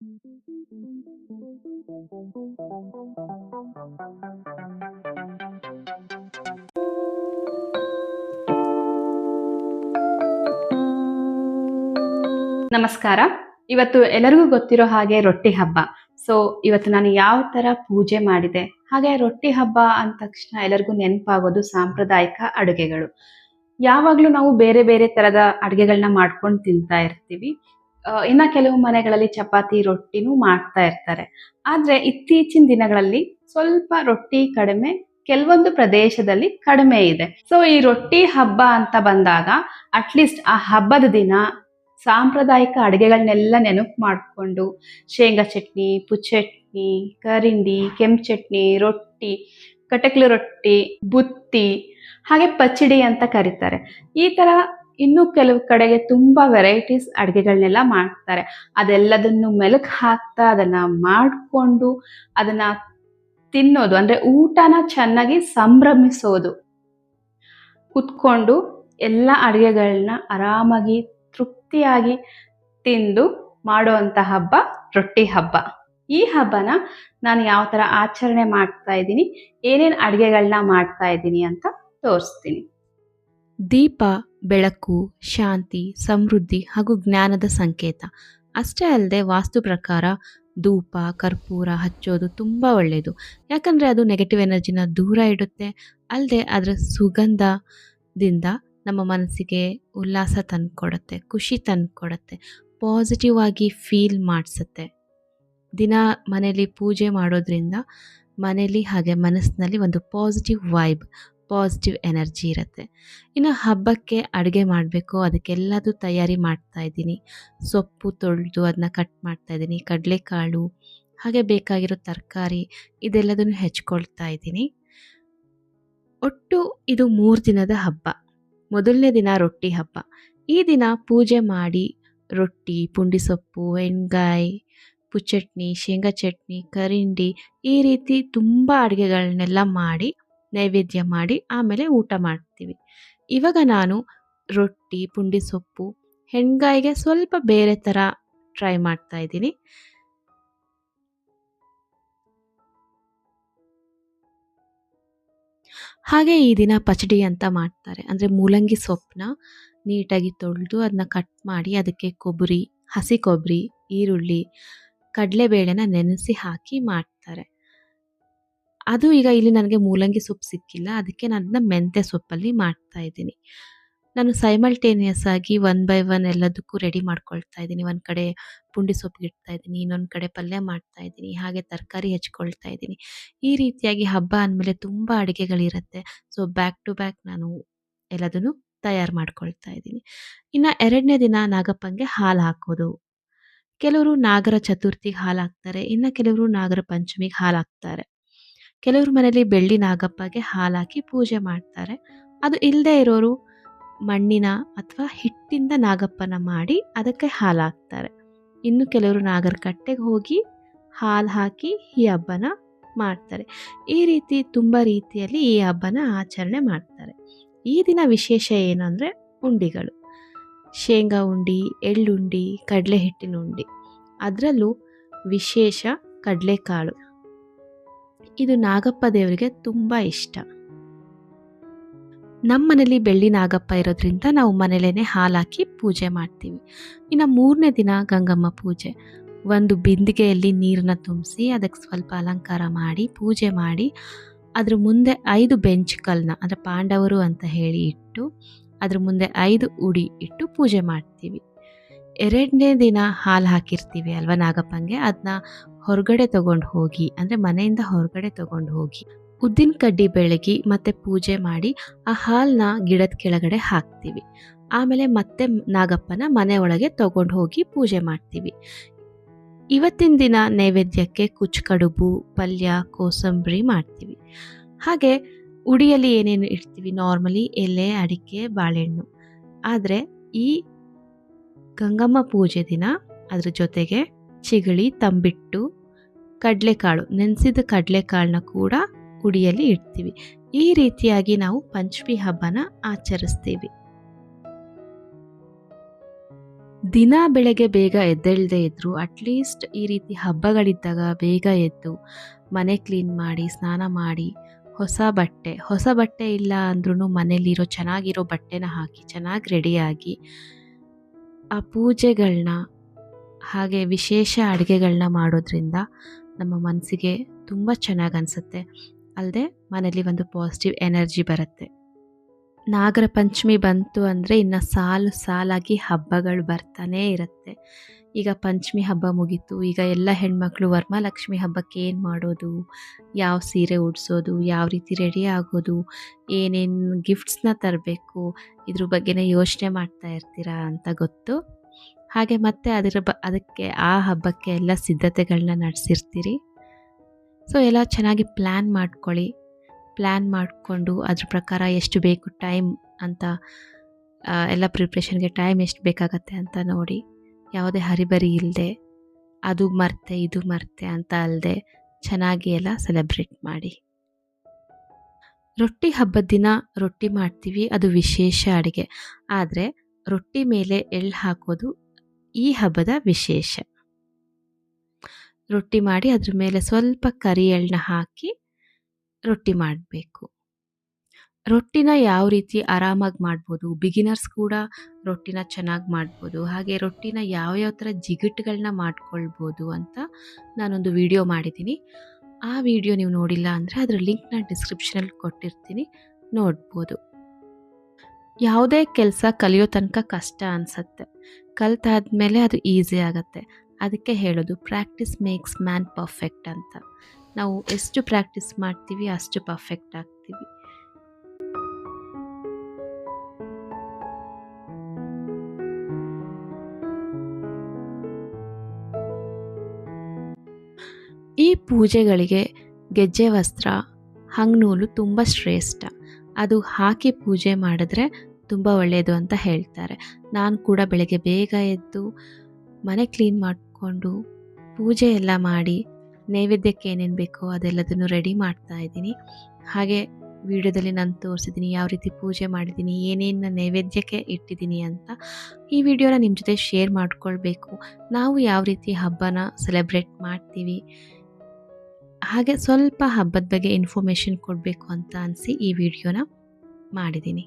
ನಮಸ್ಕಾರ. ಇವತ್ತು ಎಲ್ಲರಿಗೂ ಗೊತ್ತಿರೋ ಹಾಗೆ ರೊಟ್ಟಿ ಹಬ್ಬ. ಸೊ ಇವತ್ತು ನಾನು ಯಾವ ತರ ಪೂಜೆ ಮಾಡಿದೆ, ಹಾಗೆ ರೊಟ್ಟಿ ಹಬ್ಬ ಅಂದ ತಕ್ಷಣ ಎಲ್ಲರಿಗೂ ನೆನಪಾಗೋದು ಸಾಂಪ್ರದಾಯಿಕ ಅಡುಗೆಗಳು. ಯಾವಾಗಲೂ ನಾವು ಬೇರೆ ಬೇರೆ ತರದ ಅಡುಗೆಗಳನ್ನ ಮಾಡ್ಕೊಂಡು ತಿಂತಾ ಇರ್ತೀವಿ. ಇನ್ನ ಕೆಲವು ಮನೆಗಳಲ್ಲಿ ಚಪಾತಿ ರೊಟ್ಟಿನೂ ಮಾಡ್ತಾ ಇರ್ತಾರೆ. ಆದ್ರೆ ಇತ್ತೀಚಿನ ದಿನಗಳಲ್ಲಿ ಸ್ವಲ್ಪ ರೊಟ್ಟಿ ಕಡಿಮೆ, ಕೆಲವೊಂದು ಪ್ರದೇಶದಲ್ಲಿ ಕಡಿಮೆ ಇದೆ. ಸೊ ಈ ರೊಟ್ಟಿ ಹಬ್ಬ ಅಂತ ಬಂದಾಗ ಅಟ್ಲೀಸ್ಟ್ ಆ ಹಬ್ಬದ ದಿನ ಸಾಂಪ್ರದಾಯಿಕ ಅಡುಗೆಗಳನ್ನೆಲ್ಲ ನೆನಪು ಮಾಡಿಕೊಂಡು ಶೇಂಗಾ ಚಟ್ನಿ, ಪುಚ್ಚಟ್ನಿ, ಕರಿಂಡಿ, ಕೆಂಪು ಚಟ್ನಿ, ರೊಟ್ಟಿ, ಕಟಕ್ಲು ರೊಟ್ಟಿ, ಬುತ್ತಿ, ಹಾಗೆ ಪಚ್ಚಡಿ ಅಂತ ಕರೀತಾರೆ. ಈ ಥರ ಇನ್ನೂ ಕೆಲವು ಕಡೆಗೆ ತುಂಬಾ ವೆರೈಟೀಸ್ ಅಡುಗೆಗಳನ್ನೆಲ್ಲ ಮಾಡ್ತಾರೆ. ಅದೆಲ್ಲದನ್ನು ಮೆಲುಕು ಹಾಕ್ತಾ ಅದನ್ನ ಮಾಡಿಕೊಂಡು ಅದನ್ನ ತಿನ್ನೋದು, ಅಂದರೆ ಊಟನ ಚೆನ್ನಾಗಿ ಸಂಭ್ರಮಿಸೋದು. ಕುತ್ಕೊಂಡು ಎಲ್ಲ ಅಡುಗೆಗಳನ್ನ ಆರಾಮಾಗಿ, ತೃಪ್ತಿಯಾಗಿ ತಿಂದು ಮಾಡುವಂಥ ಹಬ್ಬ ರೊಟ್ಟಿ ಹಬ್ಬ. ಈ ಹಬ್ಬನ ನಾನು ಯಾವ ಥರ ಆಚರಣೆ ಮಾಡ್ತಾ ಇದ್ದೀನಿ, ಏನೇನು ಅಡುಗೆಗಳನ್ನ ಮಾಡ್ತಾ ಇದ್ದೀನಿ ಅಂತ ತೋರಿಸ್ತೀನಿ. ದೀಪ, ಬೆಳಕು, ಶಾಂತಿ, ಸಮೃದ್ಧಿ ಹಾಗೂ ಜ್ಞಾನದ ಸಂಕೇತ. ಅಷ್ಟೇ ಅಲ್ಲದೆ ವಾಸ್ತು ಪ್ರಕಾರ ಧೂಪ, ಕರ್ಪೂರ ಹಚ್ಚೋದು ತುಂಬ ಒಳ್ಳೆಯದು. ಯಾಕಂದರೆ ಅದು ನೆಗೆಟಿವ್ ಎನರ್ಜಿನ ದೂರ ಇಡುತ್ತೆ. ಅಲ್ಲದೆ ಅದರ ಸುಗಂಧದಿಂದ ನಮ್ಮ ಮನಸ್ಸಿಗೆ ಉಲ್ಲಾಸ ತಂದುಕೊಡುತ್ತೆ, ಖುಷಿ ತಂದುಕೊಡುತ್ತೆ ಪಾಸಿಟಿವ್ ಆಗಿ ಫೀಲ್ ಮಾಡಿಸುತ್ತೆ. ದಿನ ಮನೇಲಿ ಪೂಜೆ ಮಾಡೋದ್ರಿಂದ ಮನೇಲಿ ಹಾಗೆ ಮನಸ್ಸಿನಲ್ಲಿ ಒಂದು ಪಾಸಿಟಿವ್ ವೈಬ್ ಪಾಸಿಟಿವ್ ಎನರ್ಜಿ ಇರುತ್ತೆ. ಇನ್ನು ಹಬ್ಬಕ್ಕೆ ಅಡುಗೆ ಮಾಡಬೇಕು ಅದಕ್ಕೆಲ್ಲದು ತಯಾರಿ ಮಾಡ್ತಾ ಇದ್ದೀನಿ. ಸೊಪ್ಪು ತೊಳೆದು ಅದನ್ನ ಕಟ್ ಮಾಡ್ತಾ ಇದ್ದೀನಿ, ಕಡಲೆಕಾಳು, ಹಾಗೆ ಬೇಕಾಗಿರೋ ತರಕಾರಿ, ಇದೆಲ್ಲದನ್ನು ಹೆಚ್ಕೊಳ್ತಾ ಇದ್ದೀನಿ. ಒಟ್ಟು ಇದು ಮೂರು ದಿನದ ಹಬ್ಬ. ಮೊದಲನೇ ದಿನ ರೊಟ್ಟಿ ಹಬ್ಬ. ಈ ದಿನ ಪೂಜೆ ಮಾಡಿ ರೊಟ್ಟಿ, ಪುಂಡಿ ಸೊಪ್ಪು, ಎಣ್ಗಾಯಿ ಪುಚ್ಚಟ್ನಿ ಶೇಂಗಾ ಚಟ್ನಿ, ಕರಿಂಡಿ ಈ ರೀತಿ ತುಂಬ ಅಡುಗೆಗಳನ್ನೆಲ್ಲ ಮಾಡಿ ನೈವೇದ್ಯ ಮಾಡಿ ಆಮೇಲೆ ಊಟ ಮಾಡ್ತೀವಿ. ಇವಾಗ ನಾನು ರೊಟ್ಟಿ, ಪುಂಡಿ ಸೊಪ್ಪು, ಹೆಣ್ಗಾಯಿಗೆ ಸ್ವಲ್ಪ ಬೇರೆ ಥರ ಟ್ರೈ ಮಾಡ್ತಾ ಇದ್ದೀನಿ. ಹಾಗೆ ಈ ದಿನ ಪಚಡಿ ಅಂತ ಮಾಡ್ತಾರೆ. ಅಂದರೆ ಮೂಲಂಗಿ ಸೊಪ್ಪನ್ನ ನೀಟಾಗಿ ತೊಳೆದು ಅದನ್ನ ಕಟ್ ಮಾಡಿ ಅದಕ್ಕೆ ಕೊಬ್ಬರಿ, ಹಸಿ ಕೊಬ್ಬರಿ, ಈರುಳ್ಳಿ, ಕಡಲೆಬೇಳೆನ ನೆನೆಸಿ ಹಾಕಿ ಮಾಡ್ತಾರೆ. ಅದು ಈಗ ಇಲ್ಲಿ ನನಗೆ ಮೂಲಂಗಿ ಸೊಪ್ಪು ಸಿಕ್ಕಿಲ್ಲ. ಅದಕ್ಕೆ ನಾನು ಅದನ್ನ ಮೆಂತ್ಯ ಸೊಪ್ಪಲ್ಲಿ ಮಾಡ್ತಾ ಇದ್ದೀನಿ. ನಾನು ಸೈಮಲ್ಟೇನಿಯಸ್ ಆಗಿ ಒನ್ ಬೈ ಒನ್ ಎಲ್ಲದಕ್ಕೂ ರೆಡಿ ಮಾಡ್ಕೊಳ್ತಾ ಇದ್ದೀನಿ. ಒಂದು ಕಡೆ ಪುಂಡಿ ಸೊಪ್ಪಿಗೆ ಇಡ್ತಾ ಇದ್ದೀನಿ, ಇನ್ನೊಂದು ಕಡೆ ಪಲ್ಯ ಮಾಡ್ತಾ ಇದ್ದೀನಿ, ಹಾಗೆ ತರಕಾರಿ ಹೆಚ್ಕೊಳ್ತಾ ಇದ್ದೀನಿ. ಈ ರೀತಿಯಾಗಿ ಹಬ್ಬ ಅಂದಮೇಲೆ ತುಂಬ ಅಡುಗೆಗಳಿರುತ್ತೆ. ಸೊ ಬ್ಯಾಕ್ ಟು ಬ್ಯಾಕ್ ನಾನು ಎಲ್ಲದನ್ನು ತಯಾರು ಮಾಡ್ಕೊಳ್ತಾ ಇದ್ದೀನಿ. ಇನ್ನು ಎರಡನೇ ದಿನ ನಾಗಪ್ಪಂಗೆ ಹಾಲು ಹಾಕೋದು. ಕೆಲವರು ನಾಗರ ಚತುರ್ಥಿಗೆ ಹಾಲು ಹಾಕ್ತಾರೆ, ಇನ್ನು ಕೆಲವರು ನಾಗರ ಪಂಚಮಿಗೆ ಹಾಲು ಹಾಕ್ತಾರೆ. ಕೆಲವ್ರ ಮನೇಲಿ ಬೆಳ್ಳಿ ನಾಗಪ್ಪಗೆ ಹಾಲಾಕಿ ಪೂಜೆ ಮಾಡ್ತಾರೆ. ಅದು ಇಲ್ಲದೆ ಇರೋರು ಮಣ್ಣಿನ ಅಥವಾ ಹಿಟ್ಟಿಂದ ನಾಗಪ್ಪನ ಮಾಡಿ ಅದಕ್ಕೆ ಹಾಲಾಕ್ತಾರೆ. ಇನ್ನು ಕೆಲವರು ನಾಗರ ಕಟ್ಟೆಗೆ ಹೋಗಿ ಹಾಲು ಹಾಕಿ ಈ ಹಬ್ಬನ ಮಾಡ್ತಾರೆ. ಈ ರೀತಿ ತುಂಬ ರೀತಿಯಲ್ಲಿ ಈ ಹಬ್ಬನ ಆಚರಣೆ ಮಾಡ್ತಾರೆ. ಈ ದಿನ ವಿಶೇಷ ಏನು ಅಂದರೆ ಉಂಡಿಗಳು. ಶೇಂಗಾ ಉಂಡಿ, ಎಳ್ಳುಂಡಿ ಕಡಲೆ ಹಿಟ್ಟಿನ ಉಂಡಿ. ಅದರಲ್ಲೂ ವಿಶೇಷ ಕಡಲೆಕಾಳು. ಇದು ನಾಗಪ್ಪ ದೇವರಿಗೆ ತುಂಬ ಇಷ್ಟ. ನಮ್ಮ ಬೆಳ್ಳಿ ನಾಗಪ್ಪ ಇರೋದ್ರಿಂದ ನಾವು ಮನೇಲೇ ಹಾಲು ಹಾಕಿ ಪೂಜೆ ಮಾಡ್ತೀವಿ. ಇನ್ನು ಮೂರನೇ ದಿನ ಗಂಗಮ್ಮ ಪೂಜೆ. ಒಂದು ಬಿಂದಿಗೆಯಲ್ಲಿ ನೀರನ್ನ ತುಂಬಿಸಿ ಅದಕ್ಕೆ ಸ್ವಲ್ಪ ಅಲಂಕಾರ ಮಾಡಿ, ಪೂಜೆ ಮಾಡಿ, ಅದ್ರ ಮುಂದೆ ಐದು ಬೆಂಚ್ ಕಲ್ಲನ್ನ ಅಂದರೆ ಪಾಂಡವರು ಅಂತ ಹೇಳಿ ಇಟ್ಟು, ಅದ್ರ ಮುಂದೆ ಐದು ಉಡಿ ಇಟ್ಟು ಪೂಜೆ ಮಾಡ್ತೀವಿ. ಎರಡನೇ ದಿನ ಹಾಲು ಹಾಕಿರ್ತೀವಿ ಅಲ್ವಾ ನಾಗಪ್ಪಂಗೆ? ಅದನ್ನ ಹೊರಗಡೆ ತಗೊಂಡು ಹೋಗಿ, ಅಂದರೆ ಮನೆಯಿಂದ ಹೊರಗಡೆ ತಗೊಂಡು ಹೋಗಿ, ಉದ್ದಿನ ಕಡ್ಡಿ ಬೆಳಗಿ ಮತ್ತೆ ಪೂಜೆ ಮಾಡಿ ಆ ಹಾಲನ್ನ ಗಿಡದ ಕೆಳಗಡೆ ಹಾಕ್ತೀವಿ. ಆಮೇಲೆ ಮತ್ತೆ ನಾಗಪ್ಪನ ಮನೆ ಒಳಗೆ ತಗೊಂಡು ಹೋಗಿ ಪೂಜೆ ಮಾಡ್ತೀವಿ. ಇವತ್ತಿನ ದಿನ ನೈವೇದ್ಯಕ್ಕೆ ಕುಚ್ ಕಡುಬು ಪಲ್ಯ, ಕೋಸಂಬರಿ ಮಾಡ್ತೀವಿ. ಹಾಗೆ ಉಡಿಯಲ್ಲಿ ಏನೇನು ಇಡ್ತೀವಿ? ನಾರ್ಮಲಿ ಎಲೆ, ಅಡಿಕೆ, ಬಾಳೆಹಣ್ಣು. ಆದರೆ ಈ ಗಂಗಮ್ಮ ಪೂಜೆ ದಿನ ಅದ್ರ ಜೊತೆಗೆ ಚಿಗಳಿ, ತಂಬಿಟ್ಟು ಕಡಲೆಕಾಳು, ನೆನೆಸಿದ ಕಡಲೆಕಾಳನ್ನ ಕೂಡ ಉಡಿಯಲ್ಲಿ ಇಡ್ತೀವಿ. ಈ ರೀತಿಯಾಗಿ ನಾವು ಪಂಚಮಿ ಹಬ್ಬನ ಆಚರಿಸ್ತೀವಿ. ದಿನ ಬೆಳಗ್ಗೆ ಬೇಗ ಎದ್ದೇಳದೇ ಇದ್ದರೂ ಅಟ್ಲೀಸ್ಟ್ ಈ ರೀತಿ ಹಬ್ಬಗಳಿದ್ದಾಗ ಬೇಗ ಎದ್ದು ಮನೆ ಕ್ಲೀನ್ ಮಾಡಿ, ಸ್ನಾನ ಮಾಡಿ, ಹೊಸ ಬಟ್ಟೆ ಹೊಸ ಬಟ್ಟೆ ಇಲ್ಲ ಅಂದ್ರೂ ಮನೇಲಿರೋ ಚೆನ್ನಾಗಿರೋ ಬಟ್ಟೆನ ಹಾಕಿ, ಚೆನ್ನಾಗಿ ರೆಡಿಯಾಗಿ ಆ ಪೂಜೆಗಳನ್ನ ಹಾಗೆ ವಿಶೇಷ ಅಡುಗೆಗಳನ್ನ ಮಾಡೋದ್ರಿಂದ ನಮ್ಮ ಮನಸ್ಸಿಗೆ ತುಂಬ ಚೆನ್ನಾಗಿ ಅನಿಸುತ್ತೆ. ಅಲ್ಲದೆ ಮನೇಲಿ ಒಂದು ಪಾಸಿಟಿವ್ ಎನರ್ಜಿ ಬರುತ್ತೆ. ನಾಗರ ಪಂಚಮಿ ಬಂತು ಅಂದರೆ ಇನ್ನು ಸಾಲು ಸಾಲಾಗಿ ಹಬ್ಬಗಳು ಬರ್ತಾನೇ ಇರುತ್ತೆ. ಈಗ ಪಂಚಮಿ ಹಬ್ಬ ಮುಗೀತು. ಈಗ ಎಲ್ಲ ಹೆಣ್ಮಕ್ಳು ವರಮಹಾಲಕ್ಷ್ಮಿ ಹಬ್ಬಕ್ಕೆ ಏನು ಮಾಡೋದು? ಯಾವ ಸೀರೆ ಉಡಿಸೋದು? ಯಾವ ರೀತಿ ರೆಡಿ ಆಗೋದು? ಏನೇನು ಗಿಫ್ಟ್ಸ್ನ ತರಬೇಕು? ಇದ್ರ ಬಗ್ಗೆನೇ ಯೋಚನೆ ಮಾಡ್ತಾ ಇರ್ತೀರಾ ಅಂತ ಗೊತ್ತು. ಹಾಗೆ ಮತ್ತೆ ಅದರ ಬ, ಅದಕ್ಕೆ ಆ ಹಬ್ಬಕ್ಕೆ ಎಲ್ಲ ಸಿದ್ಧತೆಗಳನ್ನ ನಡೆಸಿರ್ತೀರಿ. ಸೊ ಎಲ್ಲ ಚೆನ್ನಾಗಿ ಪ್ಲ್ಯಾನ್ ಮಾಡ್ಕೊಳ್ಳಿ. ಪ್ಲ್ಯಾನ್ ಮಾಡಿಕೊಂಡು ಅದ್ರ ಪ್ರಕಾರ ಎಷ್ಟು ಬೇಕು ಟೈಮ್ ಅಂತ ಎಲ್ಲ ಪ್ರಿಪ್ರೇಷನ್ಗೆ ಟೈಮ್ ಎಷ್ಟು ಬೇಕಾಗತ್ತೆ ಅಂತ ನೋಡಿ. ಯಾವುದೇ ಹರಿಬರಿ ಇಲ್ಲದೆ ಅದು ಮರ್ತೆ, ಇದು ಮರ್ತೆ ಅಂತ ಅಲ್ಲದೆ ಚೆನ್ನಾಗಿ ಎಲ್ಲ ಸೆಲೆಬ್ರೇಟ್ ಮಾಡಿ. ರೊಟ್ಟಿ ಹಬ್ಬದ ದಿನ ರೊಟ್ಟಿ ಮಾಡ್ತೀವಿ, ಅದು ವಿಶೇಷ ಅಡುಗೆ. ಆದರೆ ರೊಟ್ಟಿ ಮೇಲೆ ಎಳ್ಳು ಹಾಕೋದು ಈ ಹಬ್ಬದ ವಿಶೇಷ. ರೊಟ್ಟಿ ಮಾಡಿ ಅದ್ರ ಮೇಲೆ ಸ್ವಲ್ಪ ಕರಿ ಎಳ್ಳನ್ನ ಹಾಕಿ ರೊಟ್ಟಿ ಮಾಡಬೇಕು. ರೊಟ್ಟಿನ ಯಾವ ರೀತಿ ಆರಾಮಾಗಿ ಮಾಡ್ಬೋದು? ಬಿಗಿನರ್ಸ್ ಕೂಡ ರೊಟ್ಟಿನ ಚೆನ್ನಾಗಿ ಮಾಡ್ಬೋದು. ಹಾಗೆ ರೊಟ್ಟಿನ ಯಾವ ಯಾವ ಥರ ಜಿಗಿಟ್ಗಳನ್ನ ಮಾಡ್ಕೊಳ್ಬೋದು ಅಂತ ನಾನೊಂದು ವಿಡಿಯೋ ಮಾಡಿದ್ದೀನಿ. ಆ ವಿಡಿಯೋ ನೀವು ನೋಡಿಲ್ಲ ಅಂದರೆ ಅದರ ಲಿಂಕ್ನ ಡಿಸ್ಕ್ರಿಪ್ಷನಲ್ಲಿ ಕೊಟ್ಟಿರ್ತೀನಿ. ನೋಡ್ಬೋದು. ಯಾವುದೇ ಕೆಲಸ ಕಲಿಯೋ ತನಕ ಕಷ್ಟ ಅನಿಸುತ್ತೆ. ಕಲ್ತಾದ್ಮೇಲೆ ಅದು ಈಸಿ ಆಗುತ್ತೆ. ಅದಕ್ಕೆ ಹೇಳೋದು ಪ್ರಾಕ್ಟೀಸ್ ಮೇಕ್ಸ್ ಮ್ಯಾನ್ ಪರ್ಫೆಕ್ಟ್ ಅಂತ. ನಾವು ಎಷ್ಟು ಪ್ರಾಕ್ಟೀಸ್ ಮಾಡ್ತೀವಿ ಅಷ್ಟು ಪರ್ಫೆಕ್ಟ್ ಆಗ್ತೀವಿ. ಈ ಪೂಜೆಗಳಿಗೆ ಗೆಜ್ಜೆ ವಸ್ತ್ರ, ಹಂಗ್ನೂಲು ತುಂಬ ಶ್ರೇಷ್ಠ. ಅದು ಹಾಕಿ ಪೂಜೆ ಮಾಡಿದ್ರೆ ತುಂಬ ಒಳ್ಳೆಯದು ಅಂತ ಹೇಳ್ತಾರೆ. ನಾನು ಕೂಡ ಬೆಳಗ್ಗೆ ಬೇಗ ಎದ್ದು ಮನೆ ಕ್ಲೀನ್ ಮಾಡಿಕೊಂಡು ಪೂಜೆ ಎಲ್ಲ ಮಾಡಿ ನೈವೇದ್ಯಕ್ಕೆ ಏನೇನು ಬೇಕೋ ಅದೆಲ್ಲದನ್ನು ರೆಡಿ ಮಾಡ್ತಾ ಇದ್ದೀನಿ. ಹಾಗೆ ವಿಡಿಯೋದಲ್ಲಿ ನಾನು ತೋರಿಸಿದ್ದೀನಿ ಯಾವ ರೀತಿ ಪೂಜೆ ಮಾಡಿದ್ದೀನಿ ಏನೇನು ನೈವೇದ್ಯಕ್ಕೆ ಇಟ್ಟಿದ್ದೀನಿ ಅಂತ ಈ ವಿಡಿಯೋನ ನಿಮ್ಮ ಜೊತೆ ಶೇರ್ ಮಾಡಿಕೊಳ್ಬೇಕು. ನಾವು ಯಾವ ರೀತಿ ಹಬ್ಬನ ಸೆಲೆಬ್ರೇಟ್ ಮಾಡ್ತೀವಿ, ಹಾಗೆ ಸ್ವಲ್ಪ ಹಬ್ಬದ ಬಗ್ಗೆ ಇನ್ಫಾರ್ಮೇಷನ್ ಕೊಡಬೇಕು ಅಂತ ಅನಿಸಿ ಈ ವಿಡಿಯೋನ ಮಾಡಿದ್ದೀನಿ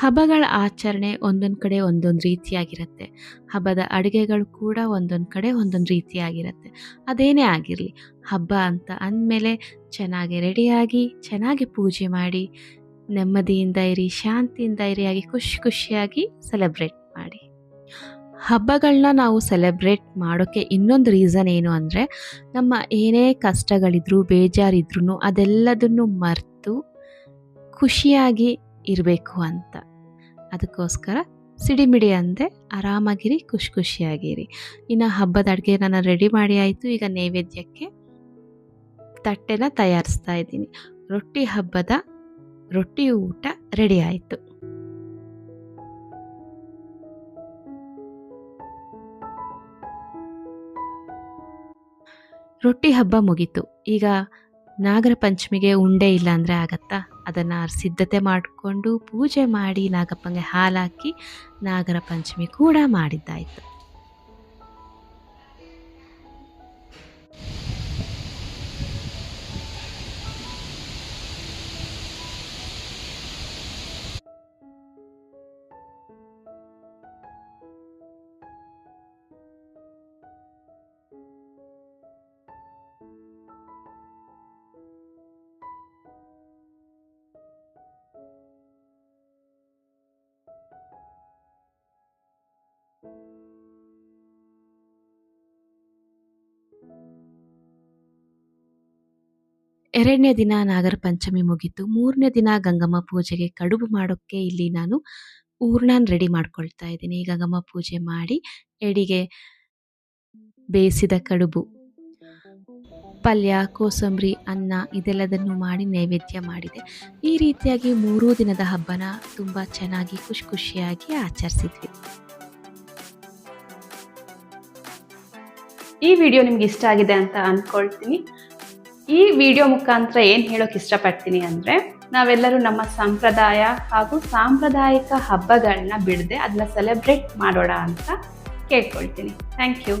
ಹಬ್ಬಗಳ ಆಚರಣೆ ಒಂದೊಂದು ಕಡೆ ಒಂದೊಂದು ರೀತಿಯಾಗಿರುತ್ತೆ. ಹಬ್ಬದ ಅಡುಗೆಗಳು ಕೂಡ ಒಂದೊಂದು ಕಡೆ ಒಂದೊಂದು ರೀತಿಯಾಗಿರುತ್ತೆ. ಅದೇನೇ ಆಗಿರಲಿ, ಹಬ್ಬ ಅಂತ ಅಂದಮೇಲೆ ಚೆನ್ನಾಗಿ ರೆಡಿಯಾಗಿ, ಚೆನ್ನಾಗಿ ಪೂಜೆ ಮಾಡಿ, ನೆಮ್ಮದಿಯಿಂದ ಇರಿ, ಶಾಂತಿಯಿಂದ ಇರಿ ಆಗಿ ಖುಷಿ ಖುಷಿಯಾಗಿ ಸೆಲೆಬ್ರೇಟ್ ಮಾಡಿ. ಹಬ್ಬಗಳನ್ನ ನಾವು ಸೆಲೆಬ್ರೇಟ್ ಮಾಡೋಕ್ಕೆ ಇನ್ನೊಂದು ರೀಸನ್ ಏನು ಅಂದರೆ, ನಮ್ಮ ಏನೇ ಕಷ್ಟಗಳಿದ್ರು ಬೇಜಾರಿದ್ರೂ ಅದೆಲ್ಲದನ್ನು ಮರೆತು ಖುಷಿಯಾಗಿ ಇರಬೇಕು ಅಂತ. ಅದಕ್ಕೋಸ್ಕರ ಸಿಡಿಮಿಡಿ ಅಂದೆ ಆರಾಮಾಗಿರಿ, ಖುಷಿ ಖುಷಿಯಾಗಿರಿ. ಇನ್ನು ಹಬ್ಬದ ಅಡುಗೆ ನಾನು ರೆಡಿ ಮಾಡಿ ಆಯಿತು. ಈಗ ನೈವೇದ್ಯಕ್ಕೆ ತಟ್ಟೆನ ತಯಾರಿಸ್ತಾ ಇದ್ದೀನಿ. ರೊಟ್ಟಿ ಹಬ್ಬದ ರೊಟ್ಟಿ ಊಟ ರೆಡಿ ಆಯಿತು. ರೊಟ್ಟಿ ಹಬ್ಬ ಮುಗೀತು. ಈಗ ನಾಗರ ಪಂಚಮಿಗೆ ಉಂಡೆ ಇಲ್ಲ ಅಂದರೆ ಆಗತ್ತಾ? ಅದನ್ನು ಸಿದ್ಧತೆ ಮಾಡಿಕೊಂಡು ಪೂಜೆ ಮಾಡಿ ನಾಗಪ್ಪಂಗೆ ಹಾಲಾಕಿ ನಾಗರ ಪಂಚಮಿ ಕೂಡ ಮಾಡಿದ್ದಾಯಿತು. ಎರಡನೇ ದಿನ ನಾಗರ ಪಂಚಮಿ ಮುಗೀತು. ಮೂರನೇ ದಿನ ಗಂಗಮ್ಮ ಪೂಜೆಗೆ ಕಡುಬು ಮಾಡೋಕ್ಕೆ ಇಲ್ಲಿ ನಾನು ಹೂರ್ಣನ ರೆಡಿ ಮಾಡ್ಕೊಳ್ತಾ ಇದ್ದೀನಿ. ಗಂಗಮ್ಮ ಪೂಜೆ ಮಾಡಿ ಎಡಿಗೆ ಬೇಯಿಸಿದ ಕಡುಬು, ಪಲ್ಯ, ಕೋಸಂಬರಿ, ಅನ್ನ ಇದೆಲ್ಲದನ್ನು ಮಾಡಿ ನೈವೇದ್ಯ ಮಾಡಿದೆ. ಈ ರೀತಿಯಾಗಿ ಮೂರೂ ದಿನದ ಹಬ್ಬನ ತುಂಬ ಚೆನ್ನಾಗಿ ಖುಷಿ ಖುಷಿಯಾಗಿ ಆಚರಿಸಿದ್ವಿ. ಈ ವಿಡಿಯೋ ನಿಮ್ಗೆ ಇಷ್ಟ ಆಗಿದೆ ಅಂತ ಅಂದ್ಕೊಳ್ತೀನಿ. ಈ ವಿಡಿಯೋ ಮುಖಾಂತರ ಏನು ಹೇಳೋಕೆ ಇಷ್ಟಪಡ್ತೀನಿ ಅಂದರೆ ನಾವೆಲ್ಲರೂ ನಮ್ಮ ಸಂಪ್ರದಾಯ ಹಾಗೂ ಸಾಂಪ್ರದಾಯಿಕ ಹಬ್ಬಗಳನ್ನ ಬಿಡದೆ ಅದನ್ನ ಸೆಲೆಬ್ರೇಟ್ ಮಾಡೋಣ ಅಂತ ಕೇಳ್ಕೊಳ್ತೀನಿ. Thank you